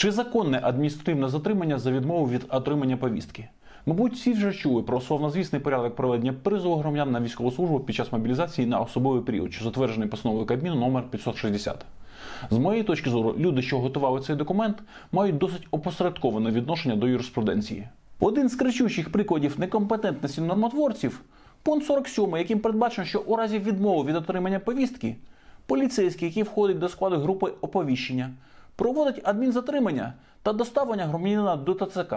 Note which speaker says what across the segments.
Speaker 1: Чи законне адміністративне затримання за відмову від отримання повістки? Мабуть, всі вже чули про словнозвісний порядок проведення призову громадян на військову службу під час мобілізації на особливий період, що затверджений постановою Кабміну номер 560. З моєї точки зору, люди, що готували цей документ, мають досить опосередковане відношення до юриспруденції. Один з кричущих прикладів некомпетентності нормотворців пункт 47, яким передбачено, що у разі відмови від отримання повістки поліцейський, який входить до складу групи оповіщення, проводить адмінзатримання та доставлення громадянина до ТЦК.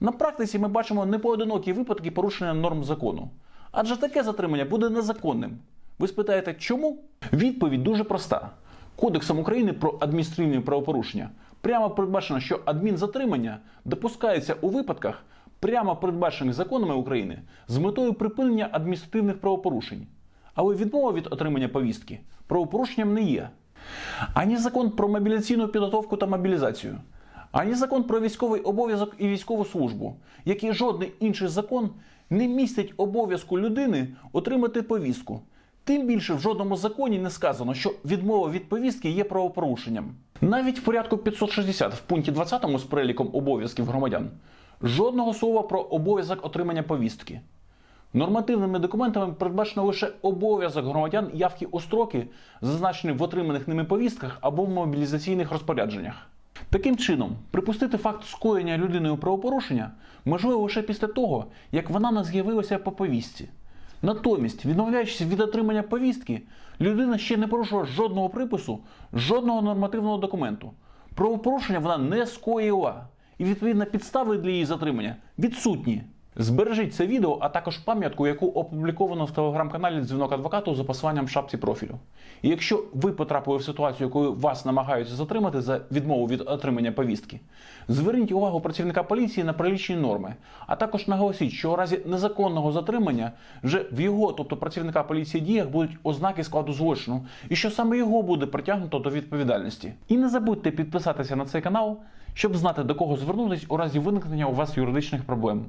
Speaker 1: На практиці ми бачимо непоодинокі випадки порушення норм закону. Адже таке затримання буде незаконним. Ви спитаєте, чому? Відповідь дуже проста. Кодексом України про адміністративні правопорушення прямо передбачено, що адмінзатримання допускається у випадках, прямо передбачених законами України з метою припинення адміністративних правопорушень. Але відмова від отримання повістки правопорушенням не є. Ані закон про мобіляційну підготовку та мобілізацію, ані закон про військовий обов'язок і військову службу, як і жодний інший закон не містить обов'язку людини отримати повістку. Тим більше в жодному законі не сказано, що відмова від повістки є правопорушенням. Навіть в порядку 560 в пункті 20 з переліком обов'язків громадян жодного слова про обов'язок отримання повістки. Нормативними документами передбачено лише обов'язок громадян явки у строки, зазначені в отриманих ними повістках або в мобілізаційних розпорядженнях. Таким чином, припустити факт скоєння людиною правопорушення можливо лише після того, як вона не з'явилася по повістці. Натомість, відмовляючись від отримання повістки, людина ще не порушила жодного припису, жодного нормативного документу. Правопорушення вона не скоїла, і відповідно підстави для її затримання відсутні. Збережіть це відео, а також пам'ятку, яку опубліковано в телеграм-каналі Дзвінок адвокату за посиланням в шапці профілю. І якщо ви потрапили в ситуацію, коли вас намагаються затримати за відмову від отримання повістки, зверніть увагу працівника поліції на прилічні норми, а також наголосіть, що у разі незаконного затримання вже в його, тобто працівника поліції діях, будуть ознаки складу злочину, і що саме його буде притягнуто до відповідальності. І не забудьте підписатися на цей канал, щоб знати до кого звернутися у разі виникнення у вас юридичних проблем.